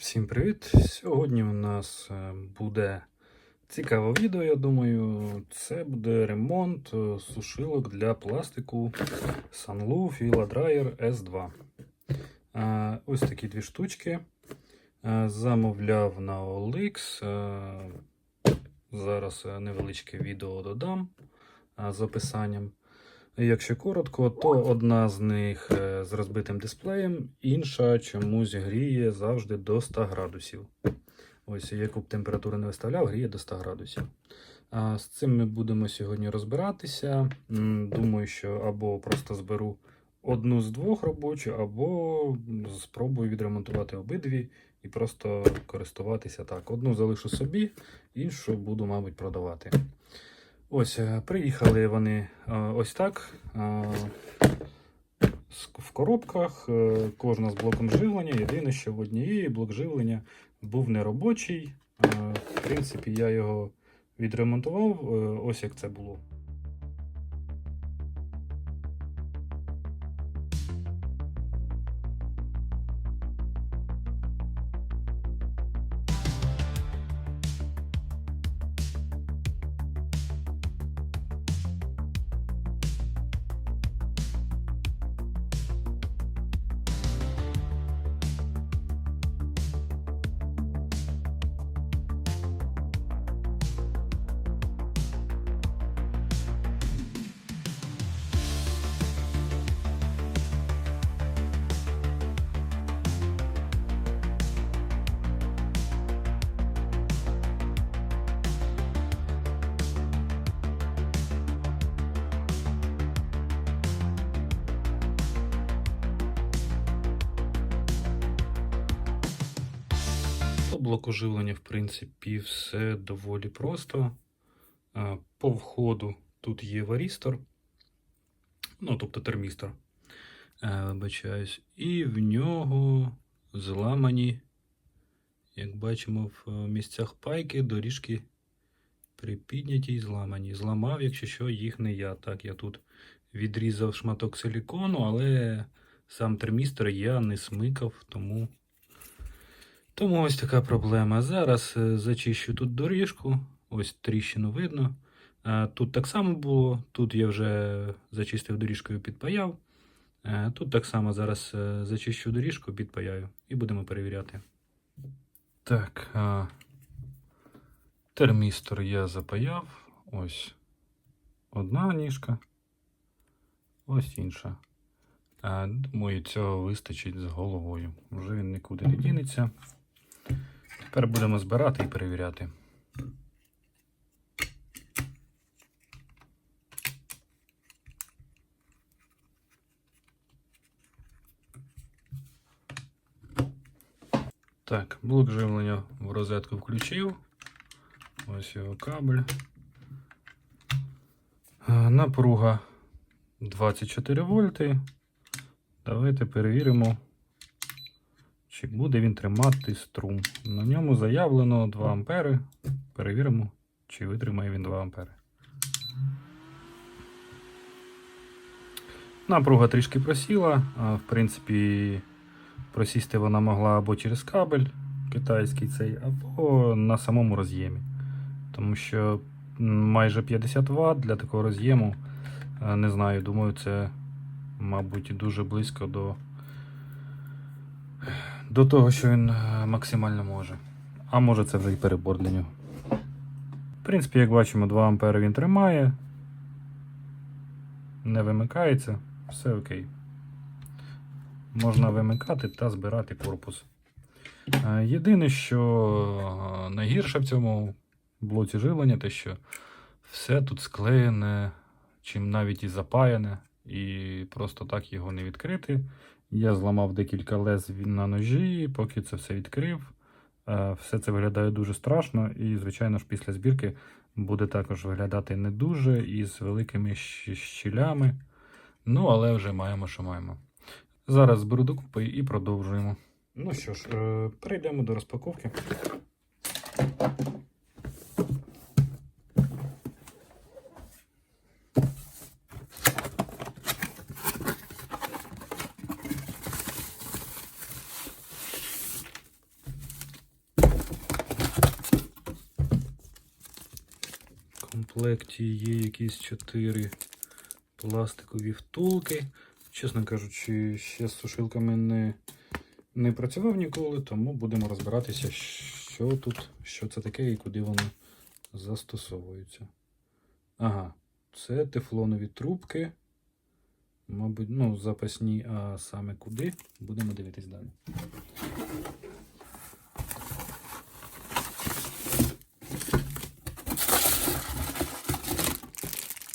Всім привіт! Сьогодні у нас е, буде цікаве відео, я думаю. Це буде ремонт е, сушилок для пластику Sunlu Fila Dryer S2. Е, Ось такі дві штучки. Замовляв на OLX. Зараз невеличке відео додам з описанням. Якщо коротко, то одна з них е, з розбитим дисплеєм, інша чомусь гріє завжди до 100 градусів. Ось яку б температуру не виставляв, гріє до 100 градусів. А з цим ми будемо сьогодні розбиратися. Думаю, що або просто зберу одну з двох робочих, або спробую відремонтувати обидві і просто користуватися так. Одну залишу собі, іншу буду, мабуть, продавати. Ось, е, приїхали вони е, ось так. е, В коробках, кожна з блоком живлення. Єдине, що в однієї блок живлення був неробочий. В принципі, я його відремонтував. Ось як це було. Блоку живлення, в принципі, все доволі просто. По входу тут є варістор, ну, тобто термістор, е, вибачаюсь, і в нього зламані, як бачимо, в е, місцях пайки доріжки припідняті і зламані. Зламав, якщо що, їх не я. Так, я тут відрізав шматок силікону, але сам термістор я не смикав, тому. Тому ось така проблема. Зараз е, зачищу тут доріжку, ось тріщину видно. Е, Тут так само було, тут я вже зачистив доріжкою, підпаяв. Е, Тут так само зараз зачищу доріжку, підпаяю і будемо перевіряти. Так, термістор я запаяв. Ось одна ніжка, ось інша. Думаю, цього вистачить з головою. Вже він нікуди не дінеться. Тепер будемо збирати і перевіряти. Так, блок живлення в розетку включив. Ось його кабель. Е, Напруга 24 вольти. Давайте перевіримо, чи буде він тримати струм. На ньому заявлено 2 ампери. Перевіримо, чи витримає він 2 ампери. Напруга трішки просіла. В принципі, просісти вона могла або через кабель китайський цей, або на самому роз'ємі. Тому що майже 50 Вт для такого роз'єму. е, Не знаю, думаю, це, мабуть, дуже близько до, до того, що він е, максимально може. А може це вже і перебор для нього. В принципі, як бачимо, 2 А він тримає. Не вимикається, все окей. Можна вимикати та збирати корпус. Е, Єдине, що е, найгірше в цьому блоці живлення, те, що все тут склеєне, чим навіть і запаяне, і просто так його не відкрити. Я зламав декілька лез на ножі, поки це все відкрив. Е, Все це виглядає дуже страшно, і, звичайно ж, після збірки буде також виглядати не дуже і з великими щілями. Ну, але вже маємо, що маємо. Зараз зберу докупи і продовжуємо. Ну що ж, е, перейдемо до розпаковки. Комплекті є якісь 4 пластикові втулки. Чесно кажучи, ще з сушилками не, не працював ніколи, тому будемо розбиратися, що тут, що це таке і куди воно застосовується. Ага, це тефлонові трубки. Мабуть, ну, запасні, а саме куди, будемо дивитись далі.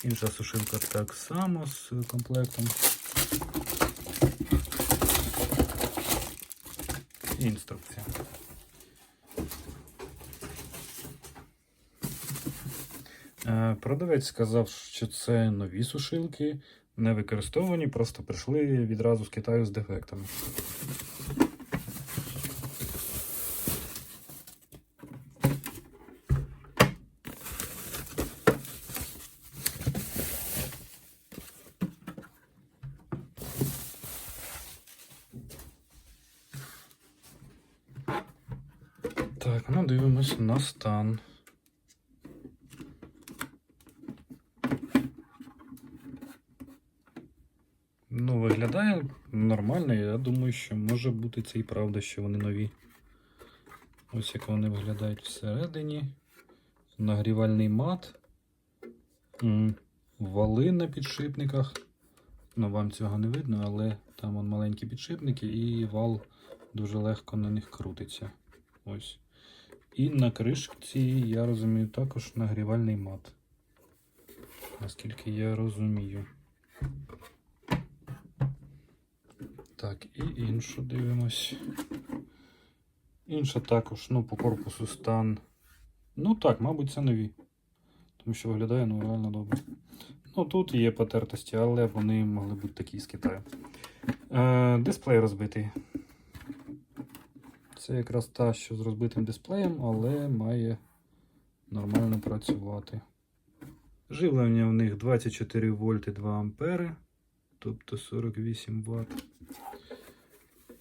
Інша сушилка так само з комплектом. І інструкція. Е, Продавець сказав, що це нові сушилки, не використовані, просто прийшли відразу з Китаю з дефектами. Так, ну дивимось на стан. Ну, виглядає нормально. Я думаю, що може бути це і правда, що вони нові. Ось як вони виглядають всередині. Нагрівальний мат. Вали на підшипниках. Ну, вам цього не видно, але там вон маленькі підшипники і вал дуже легко на них крутиться. Ось. І на кришці, я розумію, також нагрівальний мат. Наскільки я розумію. Так, і іншу дивимось. Інша також, ну, по корпусу стан. Ну так, мабуть, це нові. Тому що виглядає ну, реально добре. Ну, тут є потертості, але вони могли бути такі з Китаю. Е, дисплей розбитий. Це якраз та, що з розбитим дисплеєм, але має нормально працювати. Живлення в них 24 вольти 2 ампери, тобто 48 Вт.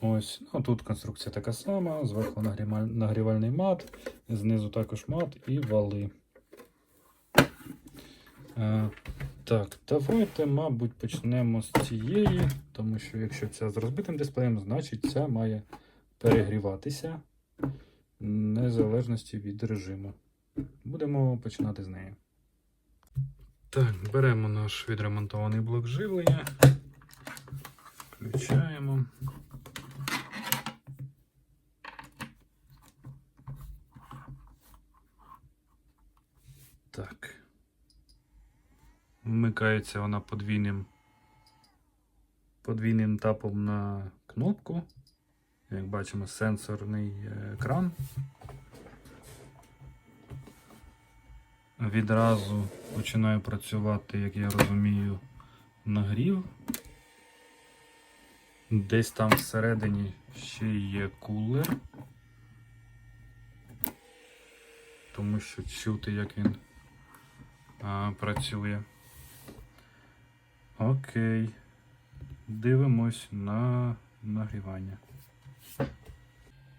Ось, ну тут конструкція така сама, зверху нагрівальний мат, знизу також мат і вали. Е, так, давайте, мабуть, почнемо з цієї, тому що якщо ця з розбитим дисплеєм, значить ця має перегріватися в незалежності від режиму. Будемо починати з неї. Так, беремо наш відремонтований блок живлення. Включаємо. Так. Вмикається вона подвійним подвійним тапом на кнопку. Як бачимо, сенсорний е, екран. Відразу починає працювати, як я розумію, нагрів. Десь там всередині ще є кулер. Тому що чути, як він а, працює. Окей. Дивимось на нагрівання.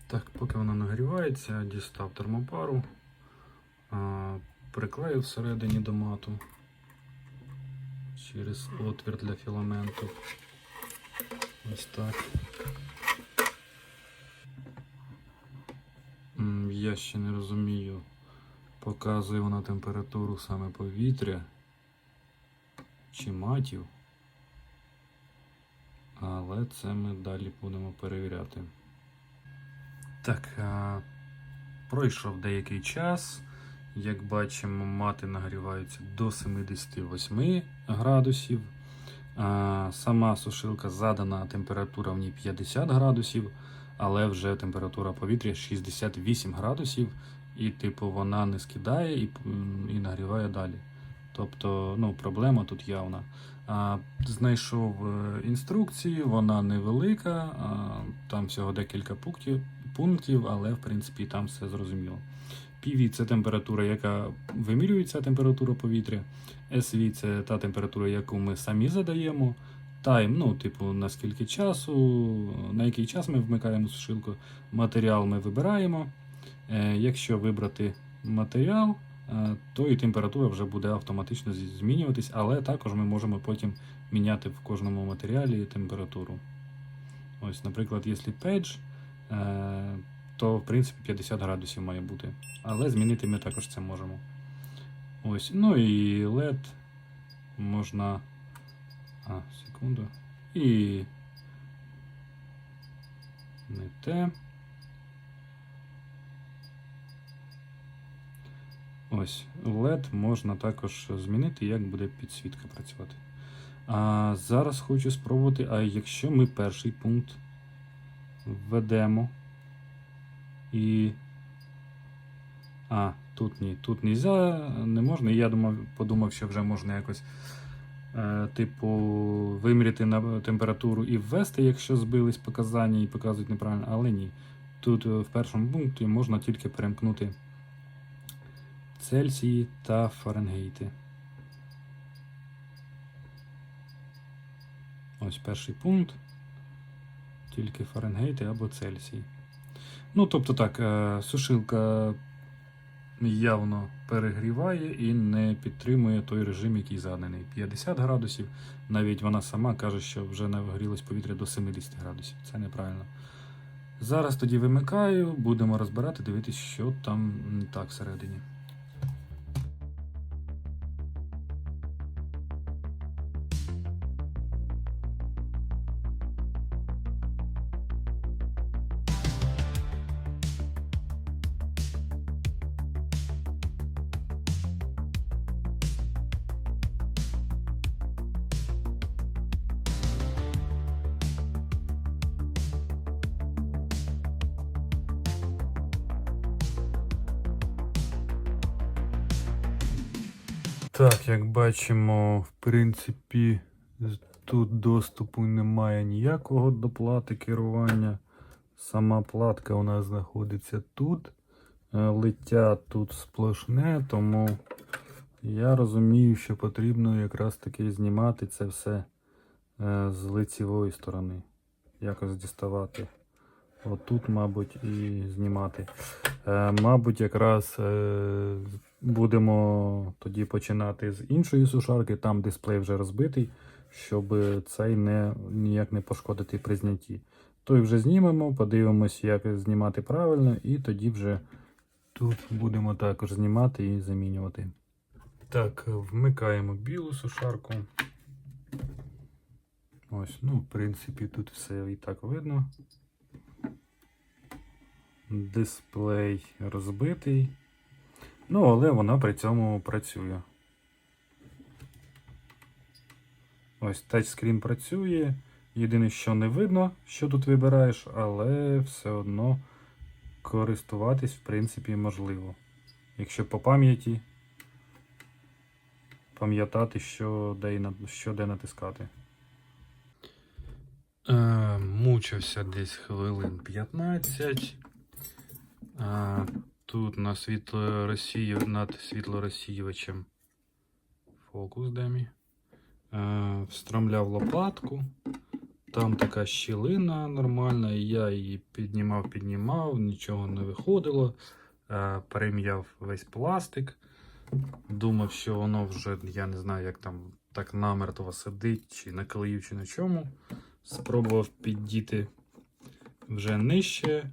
Так, поки вона нагрівається, дістав термопару, а, приклеїв всередині до мату через отвір для філаменту. Ось так. Я ще не розумію, показує вона температуру саме повітря чи матів. Але це ми далі будемо перевіряти. Так, а, пройшов деякий час. Як бачимо, мати нагріваються до 78 градусів. Сама сушилка задана температура в ній 50 градусів, але вже температура повітря 68 градусів, і типу вона не скидає і, і нагріває далі. Тобто, ну, проблема тут явна. А, знайшов е, інструкцію, вона невелика, а, там всього декілька пунктів, пунктів, але в принципі там все зрозуміло. PV – це температура, яка вимірюється температура повітря. SV – це та температура, яку ми самі задаємо. Тайм, ну, типу, на скільки часу, на який час ми вмикаємо сушилку. Матеріал ми вибираємо. Е, якщо вибрати матеріал, е, то і температура вже буде автоматично змінюватись, але також ми можемо потім міняти в кожному матеріалі температуру. Ось, наприклад, якщо пейдж, е, то в принципі 50 градусів має бути. Але змінити ми також це можемо. Ось, ну і LED можна. А, секунду. І. Не те. Ось, LED можна також змінити, як буде підсвітка працювати. А зараз хочу спробувати, а якщо ми перший пункт введемо і. А, тут ні, тут нельзя, не можна. І я думав, подумав, що вже можна якось, е, типу, виміряти на температуру і ввести, якщо збились показання і показують неправильно, але ні. Тут е, в першому пункті можна тільки перемкнути Цельсії та Фаренгейти. Ось перший пункт. Тільки Фаренгейти або Цельсій. Ну, тобто так, е, сушилка явно перегріває і не підтримує той режим, який заданий. 50 градусів. Навіть вона сама каже, що вже нагрілось повітря до 70 градусів. Це неправильно. Зараз тоді вимикаю, будемо розбирати, дивитися, що там не так всередині. Так, як бачимо, в принципі, тут доступу немає ніякого до плати керування. Сама платка у нас знаходиться тут. Е, Лиття тут сплошне, тому я розумію, що потрібно якраз таки знімати це все е, з лицевої сторони. Якось діставати. Отут, мабуть, і знімати. Е, Мабуть, якраз будемо тоді починати з іншої сушарки, там дисплей вже розбитий, щоб цей не, ніяк не пошкодити при знятті. Той вже знімемо, подивимось, як знімати правильно, і тоді вже тут будемо також знімати і замінювати. Так, вмикаємо білу сушарку. Ось, ну, в принципі, тут все і так видно. Дисплей розбитий. Ну, але вона при цьому працює. Ось тачскрін працює. Єдине, що не видно, що тут вибираєш, але все одно користуватись, в принципі, можливо. Якщо по пам'яті пам'ятати, що де, що де натискати. Е, мучився десь хвилин 15. Е, тут на світлорозсію, над світлорозсіювачем фокус демі. Е, встромляв лопатку. Там така щілина нормальна, я її піднімав, піднімав, нічого не виходило. Е, перем'яв весь пластик. Думав, що воно вже, я не знаю, як там так намертво сидить, чи на клею, чи на чому. Спробував піддіти вже нижче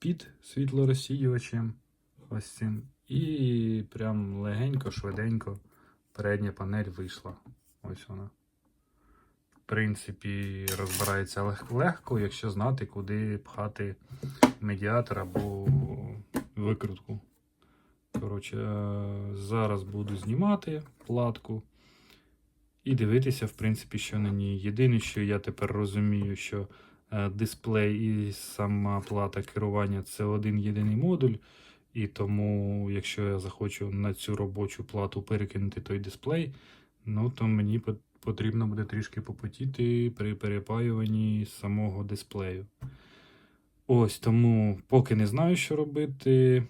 під світлорозсіювачем. Ось цим. І прям легенько, швиденько передня панель вийшла. Ось вона. В принципі, розбирається лег- легко, якщо знати, куди пхати медіатор або викрутку. Коротше, е, зараз буду знімати платку і дивитися, в принципі, що на ній. Єдине, що я тепер розумію, що дисплей і сама плата керування це один єдиний модуль. І тому, якщо я захочу на цю робочу плату перекинути той дисплей, ну то мені потрібно буде трішки попотіти при перепаюванні самого дисплею. Ось тому, поки не знаю, що робити,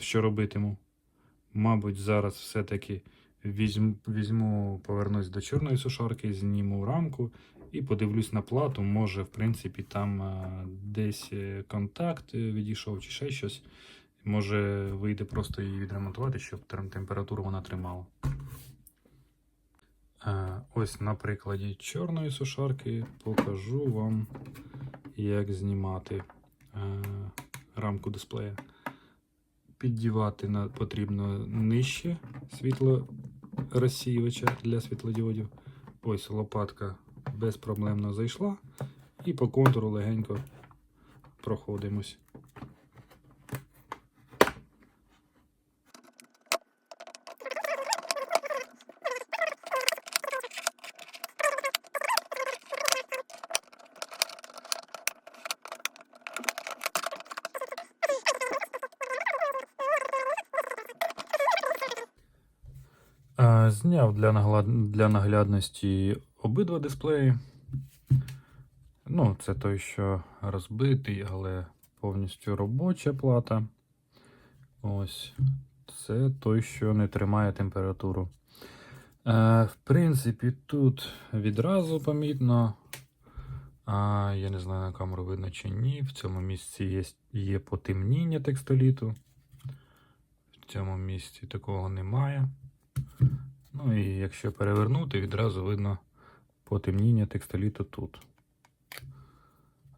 що робитиму. Мабуть, зараз все-таки візьму, візьму, повернусь до чорної сушарки, зніму рамку і подивлюсь на плату. Може, в принципі, там е, десь е, контакт е, відійшов чи ще щось. Може вийде просто її відремонтувати, щоб температуру вона тримала. Ось на прикладі чорної сушарки покажу вам, як знімати рамку дисплея. Піддівати потрібно нижче світло розсіювача для світлодіодів. Ось лопатка безпроблемно зайшла. І по контуру легенько проходимось. Зняв для, для наглядності обидва дисплеї. Ну, це той, що розбитий, але повністю робоча плата. Ось. Це той, що не тримає температуру. Е, в принципі, тут відразу помітно. А, я не знаю, на камеру видно чи ні. В цьому місці є, є потемніння текстоліту. В цьому місці такого немає. Ну і якщо перевернути, відразу видно потемніння текстоліту тут.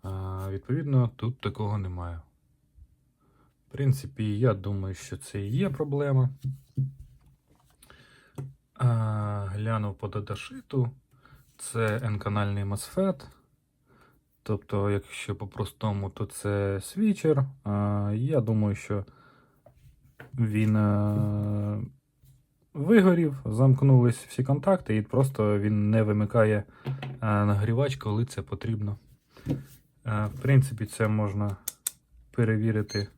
А, відповідно, тут такого немає. В принципі, я думаю, що це і є проблема. А, глянув по даташиту. Це N-канальний MOSFET. Тобто, якщо по-простому, то це свічер. Я думаю, що він е, вигорів, замкнулись всі контакти, і просто він не вимикає е, нагрівач, коли це потрібно. Е, В принципі, це можна перевірити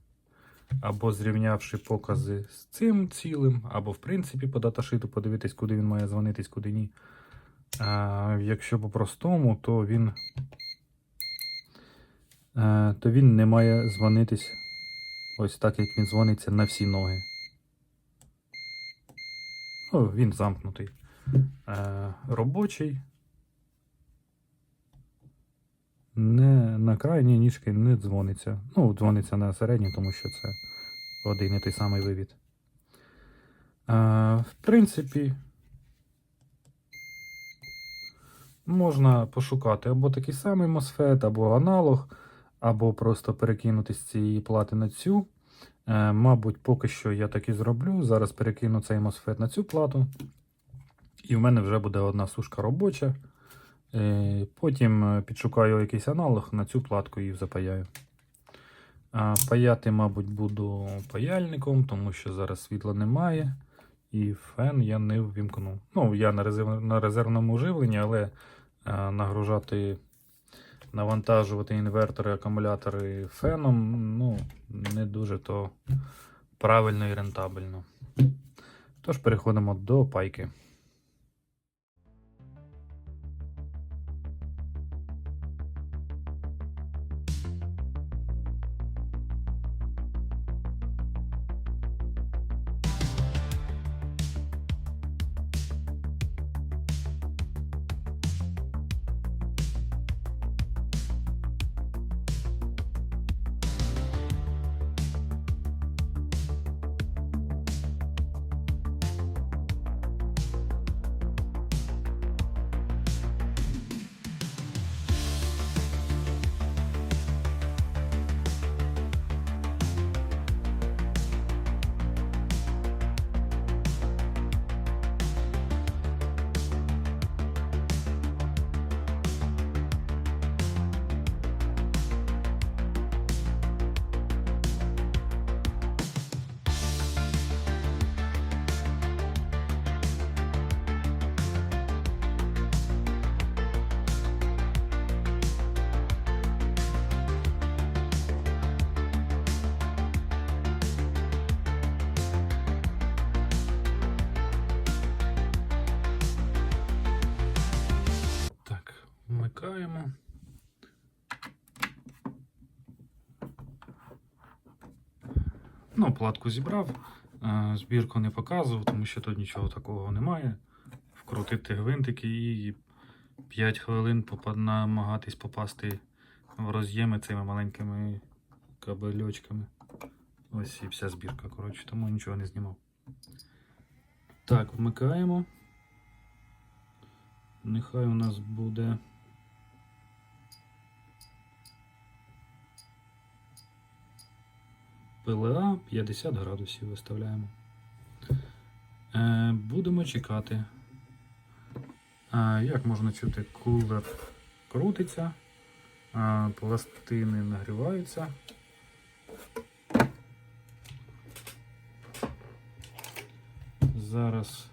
або зрівнявши покази з цим цілим, або в принципі по даташиту подивитись, куди він має дзвонитись, куди ні. Якщо по-простому, то він, е, то він не має дзвонитись ось так, як він дзвониться на всі ноги. Ну, він замкнутий. Е, робочий. Не на крайній ніжки не дзвониться. Ну, дзвониться на середній, тому що це один і той самий вивід. Е, в принципі, можна пошукати або такий самий MOSFET, або аналог, або просто перекинути з цієї плати на цю. Е, мабуть, поки що я так і зроблю. Зараз перекину цей MOSFET на цю плату. І в мене вже буде одна сушка робоча. Е, Потім е, підшукаю якийсь аналог на цю платку і запаяю. А Паяти, мабуть, буду паяльником, тому що зараз світла немає. І фен я не ввімкну. Ну, я на, резерв... на резервному живленні, але нагружати, навантажувати інвертори, акумулятори феном ну, не дуже то правильно і рентабельно. Тож переходимо до пайки. Ну, платку зібрав, е, збірку не показував, тому що тут нічого такого немає. Вкрутити гвинтики і 5 хвилин попад- намагатись попасти в роз'єми цими маленькими кабельочками. Ось і вся збірка, коротше, тому нічого не знімав. Так, вмикаємо. Нехай у нас буде. ПЛА 50 градусів виставляємо. Е, будемо чекати. Е, як можна чути, кулер крутиться, е, пластини нагріваються. Зараз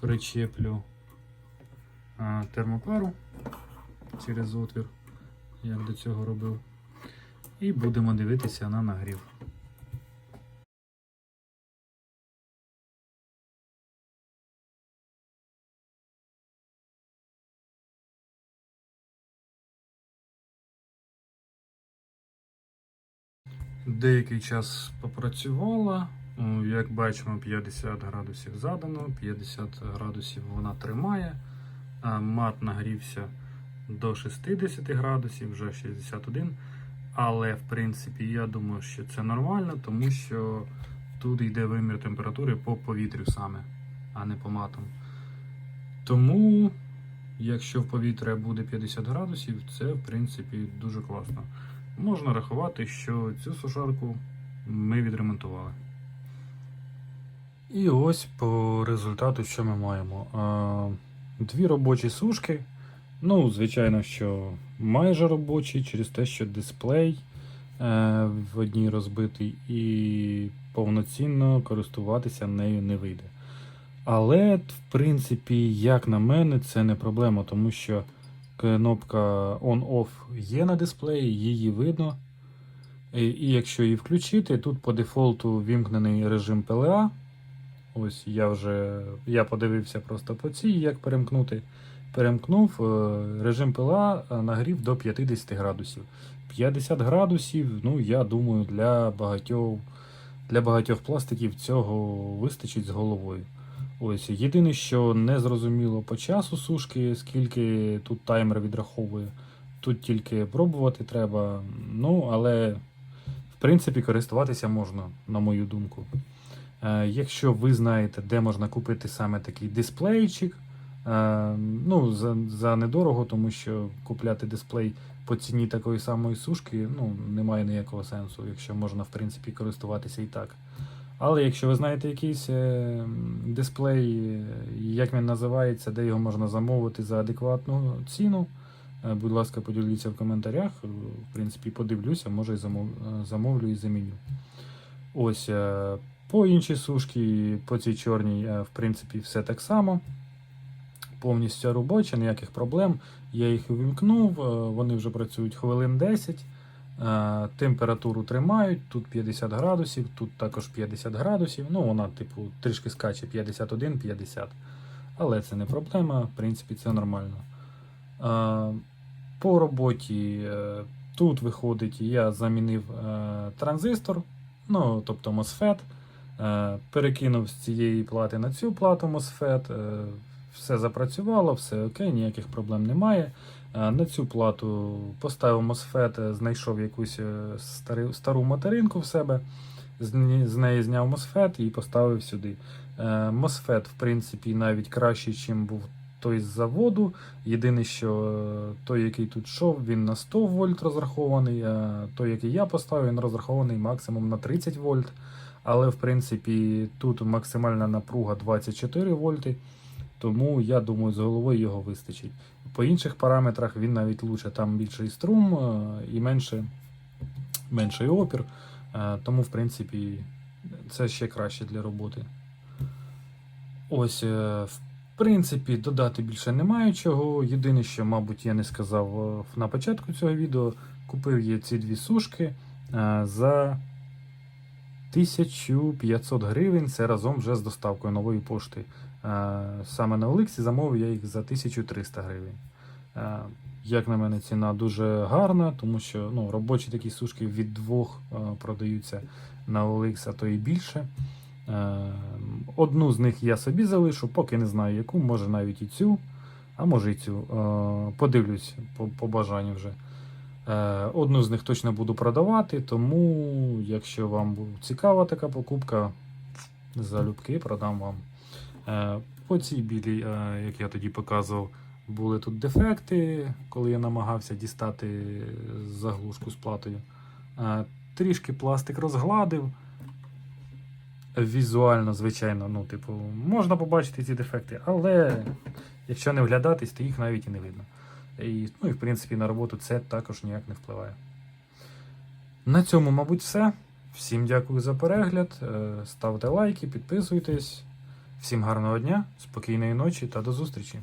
причеплю термопару через отвір, як до цього робив. І будемо дивитися на нагрів. Деякий час попрацювала. Як бачимо, 50 градусів задано, 50 градусів вона тримає. Мат нагрівся до 60 градусів, вже 61. Але в принципі я думаю, що це нормально, тому що тут йде вимір температури по повітрю саме, а не по матам. Тому, якщо в повітря буде 50 градусів, це в принципі дуже класно. Можна рахувати, що цю сушарку ми відремонтували. І ось по результату, що ми маємо. Дві робочі сушки. Ну, звичайно, що майже робочі, через те, що дисплей е, в одній розбитий, і повноцінно користуватися нею не вийде. Але, в принципі, як на мене, це не проблема, тому що кнопка on-off є на дисплеї, її видно. І, і якщо її включити, тут по дефолту вімкнений режим PLA. Ось я вже я подивився просто по цій, як перемкнути. Перемкнув е, режим PLA нагрів до 50 градусів. 50 градусів, ну я думаю, для багатьох для багатьох пластиків цього вистачить з головою. Ось єдине, що не зрозуміло по часу сушки, скільки тут таймер відраховує. Тут тільки пробувати треба. Ну, але в принципі користуватися можна, на мою думку. Е, Якщо ви знаєте, де можна купити саме такий дисплейчик, е, ну, за, за недорого, тому що купляти дисплей по ціні такої самої сушки ну, немає ніякого сенсу, якщо можна в принципі користуватися і так. Але якщо ви знаєте якийсь е, дисплей, як він називається, де його можна замовити за адекватну ціну, е, будь ласка, поділіться в коментарях. Е, В принципі, подивлюся, може і замов, замовлю і заміню. Ось по іншій сушці, по цій чорній, в принципі, все так само. Повністю робоча, ніяких проблем. Я їх увімкнув, е, вони вже працюють хвилин 10. Е, Температуру тримають, тут 50 градусів, тут також 50 градусів. Ну, вона, типу, трішки скаче 51-50. Але це не проблема, в принципі, це нормально. Е, По роботі тут виходить, я замінив транзистор, ну, тобто MOSFET. Перекинув з цієї плати на цю плату MOSFET. Все запрацювало, все окей, ніяких проблем немає. Е, На цю плату поставив MOSFET, е, знайшов якусь е, стару, материнку в себе, з неї зняв MOSFET і поставив сюди. MOSFET, в принципі, навіть кращий, ніж був той з заводу. Єдине, що той, який тут йшов, він на 100 вольт розрахований, а той, який я поставив, він розрахований максимум на 30 вольт. Але, в принципі, тут максимальна напруга 24 вольти. Тому я думаю, з головою його вистачить. По інших параметрах він навіть лучше. Там більший струм е, і менше, менший опір. Е, Тому, в принципі, це ще краще для роботи. Ось, е, в принципі, додати більше немає чого. Єдине, що, мабуть, я не сказав на початку цього відео, купив я ці дві сушки за 1500 гривень. Це разом вже з доставкою нової пошти. Е, Саме на Олексі замовив я їх за 1300 гривень. Е, Як на мене, ціна дуже гарна, тому що ну, робочі такі сушки від двох е, продаються на Оликс, а то і більше. Одну з них я собі залишу, поки не знаю яку, може навіть і цю, а може і цю. Подивлюсь по, бажанню вже. Одну з них точно буду продавати, тому, якщо вам цікава така покупка, залюбки продам вам. Е, По цій білій, е, як я тоді показував, були тут дефекти, коли я намагався дістати заглушку з платою. Е, Трішки пластик розгладив. Візуально, звичайно, ну, типу, можна побачити ці дефекти, але якщо не вглядатись, то їх навіть і не видно. І, ну і в принципі на роботу це також ніяк не впливає. На цьому, мабуть, все. Всім дякую за перегляд. Ставте лайки, підписуйтесь. Всім гарного дня, спокійної ночі та до зустрічі!